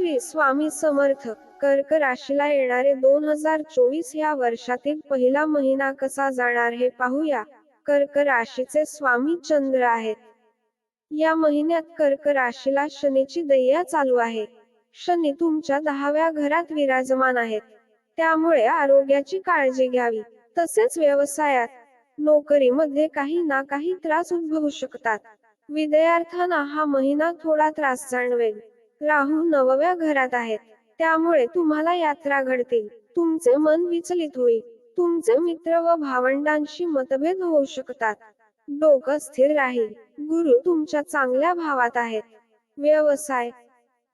श्री स्वामी समर्थ. कर्क राशीला येणारे दोन हजार चोवीस या वर्षातील पहिला महिना कसा जाणार हे पाहूया. कर्क राशीचे स्वामी चंद्र आहेत. या महिन्यात कर्क राशीला शनीची दैया चालू आहे. शनी तुमच्या दहाव्या घरात विराजमान आहेत. त्यामुळे आरोग्याची काळजी घ्यावी. तसेच व्यवसायात नोकरीमध्ये काही ना काही त्रास उद्भवू शकतात. विद्यार्थ्यांना हा महिना थोडा त्रास जाणवेल. राहू नवव्या घरात आहेत. त्यामुळे तुम्हाला यात्रा घडतील. तुमचे मन विचलित होईल. तुमचे मित्र व भावंडांशी मतभेद होऊ शकतात. डोकं स्थिर राहील. गुरु तुमच्या चांगल्या भावात आहेत. व्यवसाय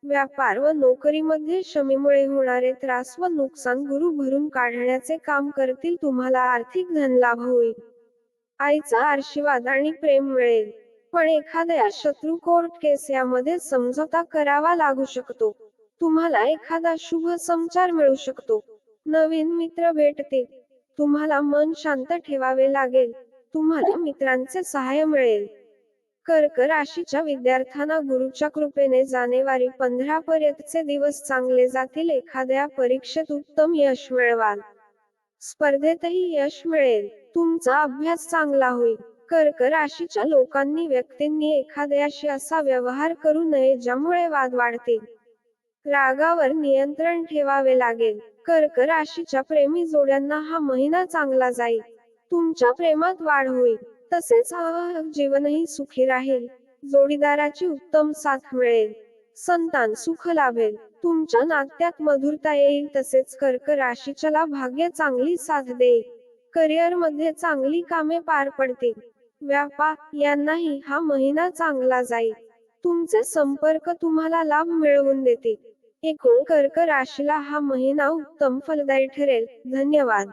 व्यापार व नोकरीमध्ये शमीमुळे होणारे त्रास व नुकसान गुरु भरून काढण्याचे काम करतील तुम्हाला आर्थिक धनलाभ होईल. आईचा आशीर्वाद आणि प्रेम मिळेल. पण एखाद्या शत्रू कोर्ट केस यामध्ये समझोता करावा लागू शकतो. तुम्हाला एखादा शुभ संचार मिळू शकतो. नवीन मित्र भेटतील. तुम्हाला मन शांत ठेवावे लागेल. तुम्हाला मित्रांचे सहाय्य मिळेल. कर्क राशीच्या विद्यार्थ्यांना गुरुच्या कृपेने जानेवारी पंधरा पर्यंतचे दिवस चांगले जातील एखाद्या परीक्षेत उत्तम यश मिळवाल. स्पर्धेतही यश मिळेल. तुमचा अभ्यास चांगला होईल. कर्क राशीच्या लोकांनी व्यक्तींनी एखाद्याशी असा व्यवहार करू नये ज्यामुळे वाद वाढतील रागावर नियंत्रण ठेवावे लागेल. कर्क राशीच्या प्रेमी जोड्यांना हा महिना चांगला जाईल. तुमच्या प्रेमात वाढ होईल. तसेच जीवनही सुखी राहील. जोडीदाराची उत्तम साथ मिळेल. संतान सुख लाभेल. तुमच्या नात्यात मधुरता येईल. तसेच कर्क राशीच्याला भाग्य चांगली साथ देईल. करिअरमध्ये चांगली कामे पार पडतील. व्यापार यांनाही हा महिना चांगला जाईल. तुमचे संपर्क तुम्हाला लाभ मिळवून देतील. एकूण कर्क राशीला हा महिना उत्तम फलदायी ठरेल. धन्यवाद.